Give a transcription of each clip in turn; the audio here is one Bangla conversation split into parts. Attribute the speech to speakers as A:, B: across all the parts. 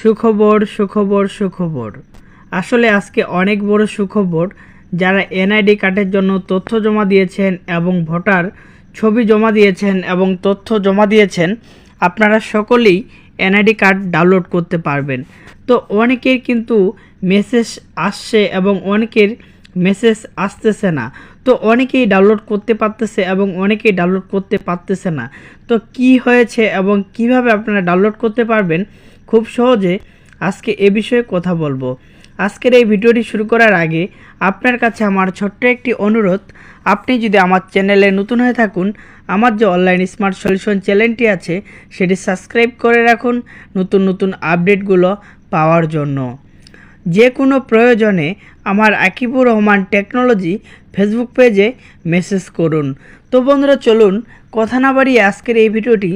A: সুখবর সুখবর সুখবর। আসলে আজকে অনেক বড় সুখবর, যারা এনআইডি কার্ডের জন্য তথ্য জমা দিয়েছেন এবং ভোটার ছবি জমা দিয়েছেন এবং তথ্য জমা দিয়েছেন, আপনারা সকলেই এনআইডি কার্ড ডাউনলোড করতে পারবেন। তো অনেকের কিন্তু মেসেজ আসছে এবং অনেকের মেসেজ আসতেছে না। তো অনেকেই ডাউনলোড করতে পারতেছে এবং অনেকেই ডাউনলোড করতে পারতেছে না। তো কি হয়েছে এবং কীভাবে আপনারা ডাউনলোড করতে পারবেন খুব সহজে আজকে এ বিষয়ে কথা বলব। আজকের এই ভিডিওটি শুরু করার আগে আপনার কাছে আমার ছোট্ট একটি অনুরোধ। আপনি যদি আমার চ্যানেলে নতুন হয়ে থাকুন, আমার যে অনলাইন স্মার্ট সলিউশন চ্যানেলটি আছে, সেটি সাবস্ক্রাইব করে রাখুন নতুন নতুন আপডেটগুলো পাওয়ার জন্য। যে কোনো প্রয়োজনে আমার আকিবুর রহমান টেকনোলজি ফেসবুক পেজে মেসেজ করুন। তো বন্ধুরা, চলুন কথা না বাড়িয়ে আজকের এই ভিডিওটি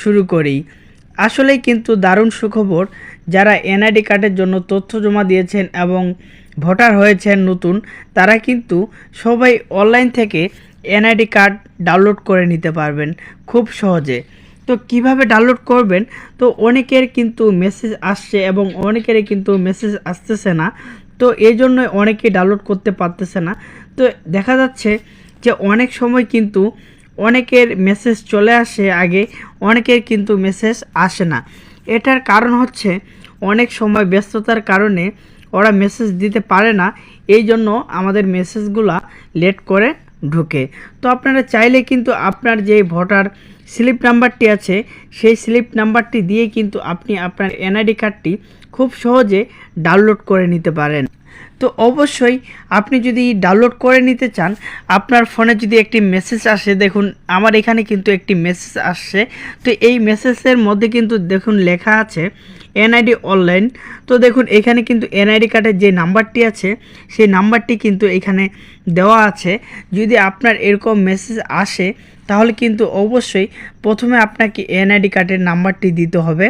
A: শুরু করি। আসলেই কিন্তু দারুণ সুখবর যারা এনআইডি কার্ডের জন্য তথ্য জমা দিয়েছেন এবং ভোটার হয়েছেন নতুন, তারা কিন্তু সবাই অনলাইন থেকে এনআইডি কার্ড ডাউনলোড করে নিতে পারবেন খুব সহজে। তো কীভাবে ডাউনলোড করবেন? তো অনেকের কিন্তু মেসেজ আসছে এবং অনেকেরই কিন্তু মেসেজ আসতেছে না। তো এই জন্য অনেকে ডাউনলোড করতে পারতেছে না। তো দেখা যাচ্ছে যে অনেক সময় কিন্তু অনেকের মেসেজ চলে আসে আগে, অনেকের কিন্তু মেসেজ আসে না। এটার কারণ হচ্ছে অনেক সময় ব্যস্ততার কারণে ওরা মেসেজ দিতে পারে না, এই জন্য আমাদের মেসেজগুলা লেট করে ঢুকে। তো আপনারা চাইলে কিন্তু আপনার যে ভোটার স্লিপ নাম্বারটি আছে, সেই স্লিপ নাম্বারটি দিয়ে কিন্তু আপনি আপনার এনআইডি কার্ডটি খুব সহজে ডাউনলোড করে নিতে পারেন। তো অবশ্যই আপনি যদি ডাউনলোড করে নিতে চান, আপনার ফোনে যদি একটি মেসেজ আসে, দেখুন, আমার এখানে কিন্তু একটি মেসেজ আসছে। তো এই মেসেজের মধ্যে কিন্তু দেখুন লেখা আছে এনআইডি অনলাইন তো দেখুন, এখানে কিন্তু এনআইডি কার্ডের যে নাম্বারটি আছে, সেই নাম্বারটি কিন্তু এখানে দেওয়া আছে। যদি আপনার এরকম মেসেজ আসে, তাহলে কিন্তু অবশ্যই প্রথমে আপনাকে এনআইডি কার্ডের নাম্বারটি দিতে হবে।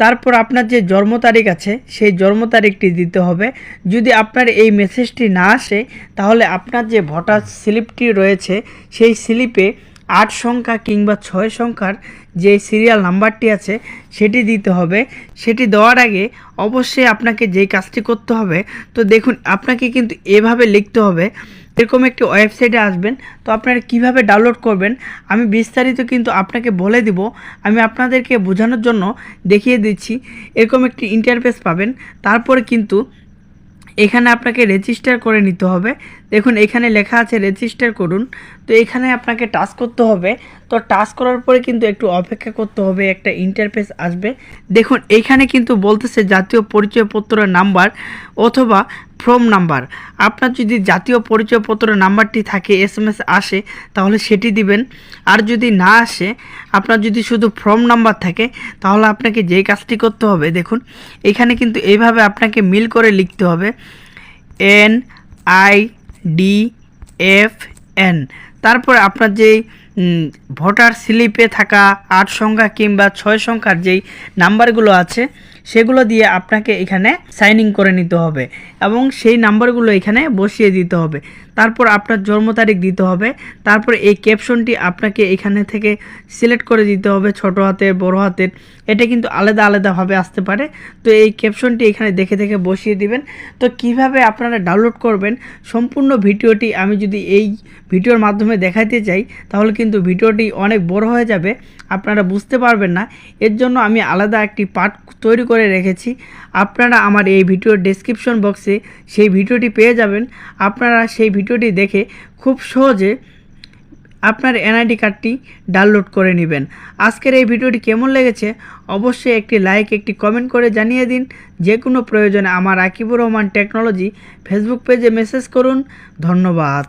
A: তারপর আপনার যে জন্ম তারিখ আছে, সেই জন্ম তারিখটি দিতে হবে। যদি আপনার এই মেসেজটি না আসে, তাহলে আপনার যে ভোটার স্লিপটি রয়েছে, সেই স্লিপে আট সংখ্যা কিংবা ছয় সংখ্যার যে সিরিয়াল নাম্বারটি আছে, সেটি দিতে হবে। সেটি দেওয়ার আগে অবশ্যই আপনাকে যেই কাজটি করতে হবে, তো দেখুন, আপনাকে কিন্তু এভাবে লিখতে হবে এরকম একটি ওয়েবসাইটে আসবেন। তো আপনারা কীভাবে ডাউনলোড করবেন, আমি বিস্তারিত কিন্তু আপনাকে বলে দিব। আমি আপনাদেরকে বোঝানোর জন্য দেখিয়ে দিচ্ছি। এরকম একটি ইন্টারফেস পাবেন। তারপরে কিন্তু এখানে আপনাকে রেজিস্টার করে নিতে হবে। দেখুন, এখানে লেখা আছে রেজিস্টার করুন। তো এখানে আপনাকে টাচ করতে হবে। তো টাচ করার পরে কিন্তু একটু অপেক্ষা করতে হবে, একটা ইন্টারফেস আসবে। দেখুন এইখানে কিন্তু বলতেছে জাতীয় পরিচয়পত্রের নাম্বার অথবা ফর্ম নাম্বার আপনার যদি জাতীয় পরিচয়পত্রের নাম্বারটি থাকে এস এম এস আসে, তাহলে সেটি দিবেন। আর যদি না আসে, আপনার যদি শুধু ফর্ম নাম্বার থাকে, তাহলে আপনাকে যেই কাজটি করতে হবে, দেখুন, এখানে কিন্তু এইভাবে আপনাকে মিল করে লিখতে হবে। N I D F N তারপর আপনার যেই ভোটার স্লিপে থাকা আট সংখ্যা কিংবা ছয় সংখ্যার যেই নাম্বারগুলো আছে সেগুলো দিয়ে আপনাকে এখানে সাইন ইন করে নিতে হবে এবং সেই নাম্বারগুলো এখানে বসিয়ে দিতে হবে। তারপর আপনার জন্ম তারিখ দিতে হবে। তারপর এই ক্যাপশনটি আপনাকে এখানে থেকে সিলেক্ট করে দিতে হবে ছোট হাতের বড় হাতের এটা কিন্তু আলাদা আলাদাভাবে আসতে পারে। তো এই ক্যাপশনটি এখানে দেখে দেখে বসিয়ে দিবেন। তো কীভাবে আপনারা ডাউনলোড করবেন সম্পূর্ণ ভিডিওটি আমি যদি এই ভিডিওর মাধ্যমে দেখাতে চাই, তাহলে কিন্তু ভিডিওটি অনেক বড় হয়ে যাবে। আপনারা বুঝতে পারবেন না। এর জন্য আমি আলাদা একটি পার্ট তৈরি করে রেখেছি। আপনারা আমার এই ভিডিওর ডেসক্রিপশন বক্সে সেই ভিডিওটি পেয়ে যাবেন। আপনারা সেই ভিডিওটি দেখে খুব সহজে আপনার এনআইডি কার্ডটি ডাউনলোড করে নেবেন। আজকের এই ভিডিওটি কেমন লেগেছে অবশ্যই একটি লাইক একটি কমেন্ট করে জানিয়ে দিন। যে কোনো প্রয়োজনে আমার আকিবুর রহমান টেকনোলজি ফেসবুক পেজে মেসেজ করুন। ধন্যবাদ।